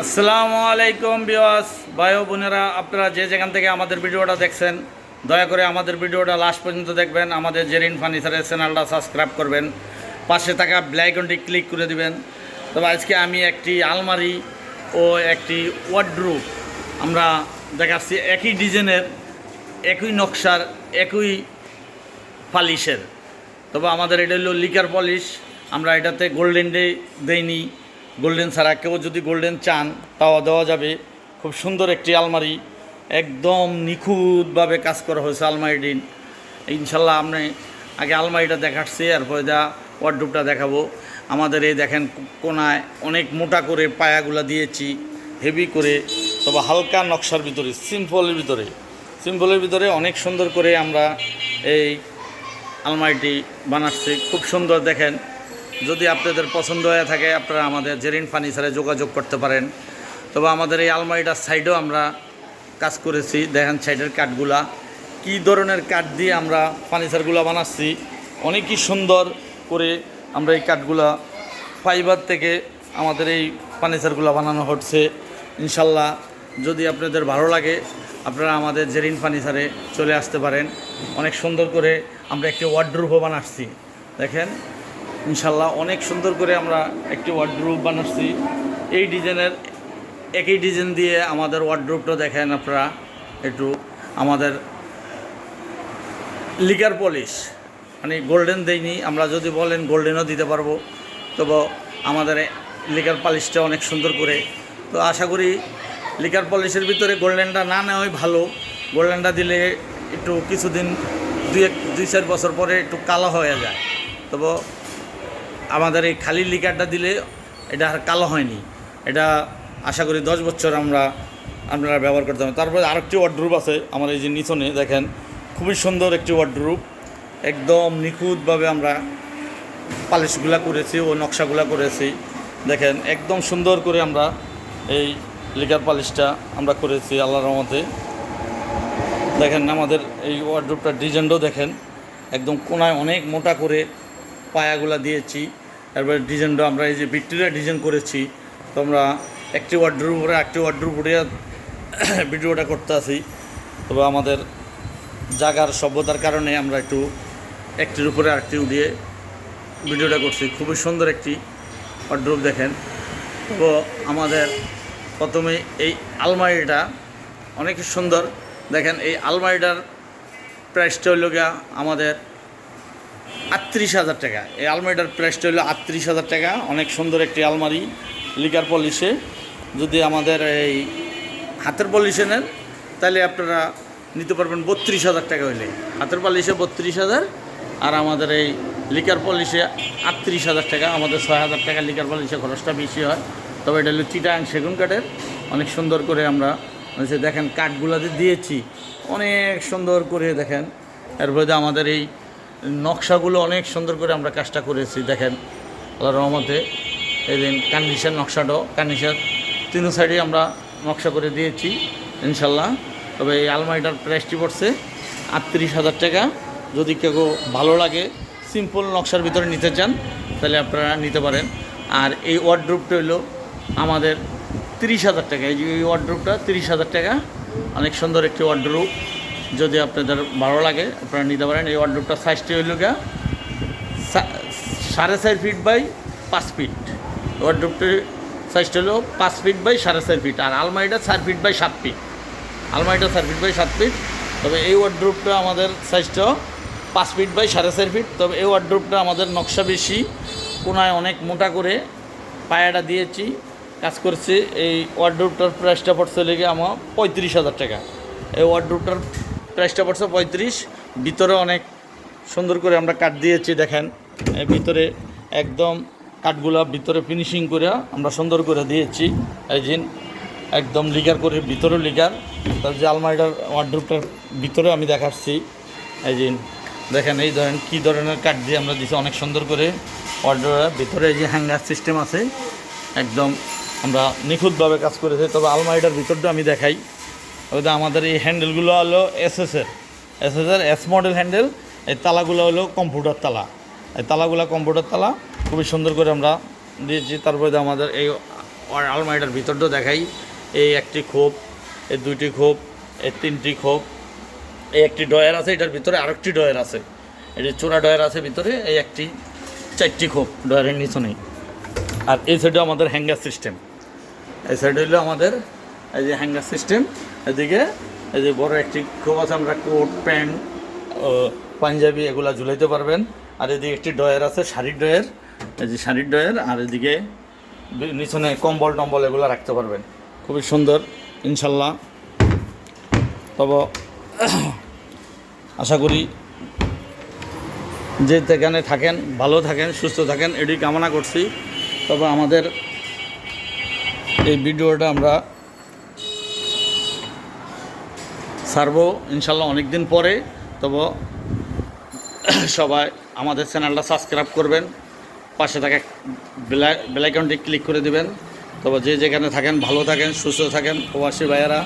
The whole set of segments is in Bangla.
আসসালামু আলাইকুম বিওয়াস ভাই বোনেরা, আপনারা যে যেখান থেকে আমাদের ভিডিওটা দেখছেন, দয়া করে আমাদের ভিডিওটা লাস্ট পর্যন্ত দেখবেন, আমাদের জেরিন ফার্নিচারের চ্যানেলটা সাবস্ক্রাইব করবেন, পাশে থাকা ব্ল্যাকনটি ক্লিক করে দিবেন। তবে আজকে আমি একটি আলমারি ও একটি ওয়ার্ডরুপ আমরা দেখাচ্ছি একই ডিজাইনের, একই নকশার, একই পালিশের। তবে আমাদের এটা হলো লিকার পলিশ, আমরা এটাতে গোল্ডেন ডে দেইনি গোল্ডেন ছাড়া কেউ যদি গোল্ডেন চান তাও দেওয়া যাবে। খুব সুন্দর একটি আলমারি। একদম নিখুঁতভাবে কাজ করা হয়েছে আলমারিটি ইনশাল্লাহ আপনি আগে আলমারিটা দেখাচ্ছি, এরপরে যা ওয়ার্ডরুপটা দেখাবো। আমাদের এই দেখেন কোনায় অনেক মোটা করে পায়াগুলা দিয়েছি, হেভি করে। তবে হালকা নকশার ভিতরে, সিম্পলের ভিতরে। সিম্পলের ভিতরে অনেক সুন্দর করে আমরা এই আলমারিটি বানাচ্ছি। খুব সুন্দর দেখেন। যদি আপনাদের পছন্দ হয়ে থাকে, আপনারা আমাদের জেরিন ফার্নিচারে যোগাযোগ করতে পারেন। তবে আমাদের এই আলমারিটার সাইডেও আমরা কাজ করেছি। দেখেন সাইডের কাঠগুলা। কি ধরনের কাঠ দিয়ে আমরা ফার্নিচারগুলো বানাচ্ছি। অনেকই সুন্দর করে আমরা এই কাঠগুলা ফাইবার থেকে আমাদের এই ফার্নিচারগুলো বানানো হচ্ছে। ইনশাল্লাহ যদি আপনাদের ভালো লাগে, আপনারা আমাদের জেরিন ফার্নিচারে চলে আসতে পারেন। অনেক সুন্দর করে আমরা একটি ওয়ার্ডরুপও বানাচ্ছি। দেখেন ইনশাল্লাহ অনেক সুন্দর করে আমরা একটি ওয়ার্ডরুপ বানাচ্ছি। এই ডিজাইনের একই ডিজাইন দিয়ে আমাদের ওয়ার্ডরুপটা দেখেন আপনারা, একটু আমাদের লিগার পলিশ মানে গোল্ডেন দেইনি, আমরা যদি বলেন গোল্ডেনও দিতে পারব। তবে আমাদের লিকার পলিশটা অনেক সুন্দর করে। তো আশা করি লিকার পলিশের ভিতরে গোল্ডেনটা না নেওয়াই ভালো। গোল্ডেনটা দিলে একটু কিছুদিন, দুই এক, দুই চার বছর পরে একটু কালো হয়ে যায়। তবে আমাদের এই খালি লিকারটা দিলে এটা আর কালো হয়নি। এটা আশা করি দশ বছর আমরা আপনারা ব্যবহার করতে হবে তারপরে আরেকটি ওয়ার্ডরুপ আছে আমার এই যে নিচনে, দেখেন, খুবই সুন্দর একটি ওয়ার্ডরুপ একদম নিখুঁতভাবে আমরা পালিশগুলা করেছি ও নকশাগুলা করেছি। দেখেন, একদম সুন্দর করে আমরা এই লিকার পালিশটা আমরা করেছি আল্লাহর রহমতে। দেখেন, আমাদের এই ওয়ার্ডরুপটার ডিজাইনটাও দেখেন, একদম কোনায় অনেক মোটা করে পায়াগুলা দিয়েছি। এরপরে ডিজাইনটা আমরা এই যে ভিক্টোরিয়া ডিজাইন করেছি, তো আমরা একটি ওয়ার্ডরুপ উপরে একটি ওয়ার্ডরুপ উঠে ভিডিওটা করতে আসি তবে আমাদের জাগার সভ্যতার কারণে আমরা একটু একটির উপরে আরেকটি উঠিয়ে ভিডিওটা করছি। খুবই সুন্দর একটি ওয়ার্ডরুপ দেখেন। তো আমাদের প্রথমে এই আলমারিটা অনেক সুন্দর। দেখেন এই আলমারিটার প্রাইসটা হইল গিয়া আমাদের আটত্রিশ হাজার টাকা। এই আলমারিটার প্রাইসটা হলো আটত্রিশ হাজার টাকা। অনেক সুন্দর একটি আলমারি লিকার পলিশে যদি আমাদের এই হাতের পলিশে নেন, তাহলে আপনারা নিতে পারবেন বত্রিশ হাজার টাকা হইলে। হাতের পলিশে বত্রিশ হাজার, আর আমাদের এই লিকার পলিশে আটত্রিশ হাজার টাকা। আমাদের ছয় হাজার টাকা লিকার পলিশে খরচটা বেশি হয়। তবে এটা হলো চিটাং সেগুন কাঠের। অনেক সুন্দর করে আমরা দেখেন কাঠগুলাতে দিয়েছি। অনেক সুন্দর করে দেখেন। এরপরে আমাদের এই নকশাগুলো অনেক সুন্দর করে আমরা কাজটা করেছি, দেখেন আল্লাহ রহমতে। এই দিন কান্ডিশন নকশাটাও কান্ডিশন তিন সাইডে আমরা নকশা করে দিয়েছি, ইনশাল্লাহ। তবে এই আলমারিটার প্রাইসটি পড়ছে আটত্রিশ হাজার টাকা। যদি কেউ ভালো লাগে, সিম্পল নকশার ভিতরে নিতে চান, তাহলে আপনারা নিতে পারেন। আর এই ওয়ার্ড্রুপটা হলো আমাদের তিরিশ হাজার টাকা। এই যে এই ওয়ার্ড্রুপটা তিরিশ হাজার টাকা। অনেক সুন্দর একটি ওয়ার্ড্রুপ। যদি আপনাদের ভালো লাগে, আপনারা নিতে পারেন। এই ওয়ার্ড্রুপটার সাইজটি হইল গা সাড়ে চার ফিট বাই পাঁচ ফিট ওয়ার্ড্রুপটির সাইজটা হলো পাঁচ ফিট বাই সাড়ে চার ফিট আর আলমারিটা চার ফিট বাই সাত ফিট আলমারিটা চার ফিট বাই সাত ফিট তবে এই ওয়ার্ড্রুপটা আমাদের সাইজটা পাঁচ ফিট বাই সাড়ে চার ফিট তবে এই ওয়ার্ড্রুপটা আমাদের নকশা বেশি। কোনায় অনেক মোটা করে পায়াটা দিয়েছি। কাজ করছি। এই ওয়ার্ড্রুপটার প্রাইসটা পড়ছে লেগে আমার পঁয়ত্রিশ হাজার টাকা। এই ওয়ার্ড্রুপটার প্রাইসটা পড়ছে পঁয়ত্রিশ। ভিতরে অনেক সুন্দর করে আমরা কাঠ দিয়েছি, দেখেন। ভিতরে একদম কাঠগুলা ভিতরে ফিনিশিং করে আমরা সুন্দর করে দিয়েছি। এই যে একদম লিগার করে ভিতরে লিগার তার যে আলমারিটার ওয়ার্ড্রুপটার ভিতরে আমি দেখাচ্ছি। এই যে দেখেন, এই ধরেন কী ধরনের কাঠ দিয়ে আমরা দিচ্ছি অনেক সুন্দর করে ওয়ার্ড্রোপের ভিতরে এই যে হ্যাঙ্গার সিস্টেম আছে। একদম আমরা নিখুঁতভাবে কাজ করেছি, তবে আলমারিটার ভিতরটা আমি দেখাই। আমাদের এই হ্যান্ডেলগুলো হলো এসএসের এসএসের এস মডেল হ্যান্ডেল এই তালাগুলো হলো কম্পিউটার তালা। এই তালাগুলো কম্পিউটার তালা, খুবই সুন্দর করে আমরা দিয়েছি। তারপরে আমাদের এই আলমারিটার ভিতরটা দেখাই। এই একটি খোপ, এই দুইটি খোপ, এই তিনটি খোপ, এই একটি ডয়ার আছে, এটার ভিতরে আরেকটি ডয়ার আছে। এটি চোরা ডয়ার আছে ভিতরে, এই একটি, চারটি খোপ ডয়ারের নিচে নেই। আর এই সাইডে আমাদের হ্যাঙ্গার সিস্টেম এই সাইডে হলো আমাদের এই যে হ্যাঙ্গার সিস্টেম এদিকে, এই যে বড় একটি আছে, আমরা কোট, প্যান্ট পাঞ্জাবি এগুলা ঝুলাইতে পারবেন। আর এদিকে একটি ডয়ার আছে, শাড়ির ডয়ার এই যে শাড়ির ডয়ার আর এদিকে নিচনে কম্বল টম্বল এগুলো রাখতে পারবেন। খুবই সুন্দর, ইনশাল্লাহ। তবে, আশা করি যে যেখানে থাকেন, ভালো থাকেন, সুস্থ থাকেন, এটি কামনা করছি। তবে আমাদের এই ভিডিওটা আমরা ছাড়বো ইনশাল্লাহ অনেক দিন পরে। তবু সবাই আমাদের চ্যানেলটা সাবস্ক্রাইব করবেন। পাশে থাকা বেলাইকনটি ক্লিক করে দিবেন। তবে যে যেখানে থাকেন, ভালো থাকেন, সুস্থ থাকেন, প্রবাসী ভাইয়েরা,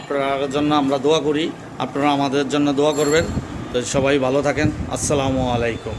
আপনার জন্য আমরা দোয়া করি। আপনারা আমাদের জন্য দোয়া করবেন। তো সবাই ভালো থাকেন। আসসালামু আলাইকুম।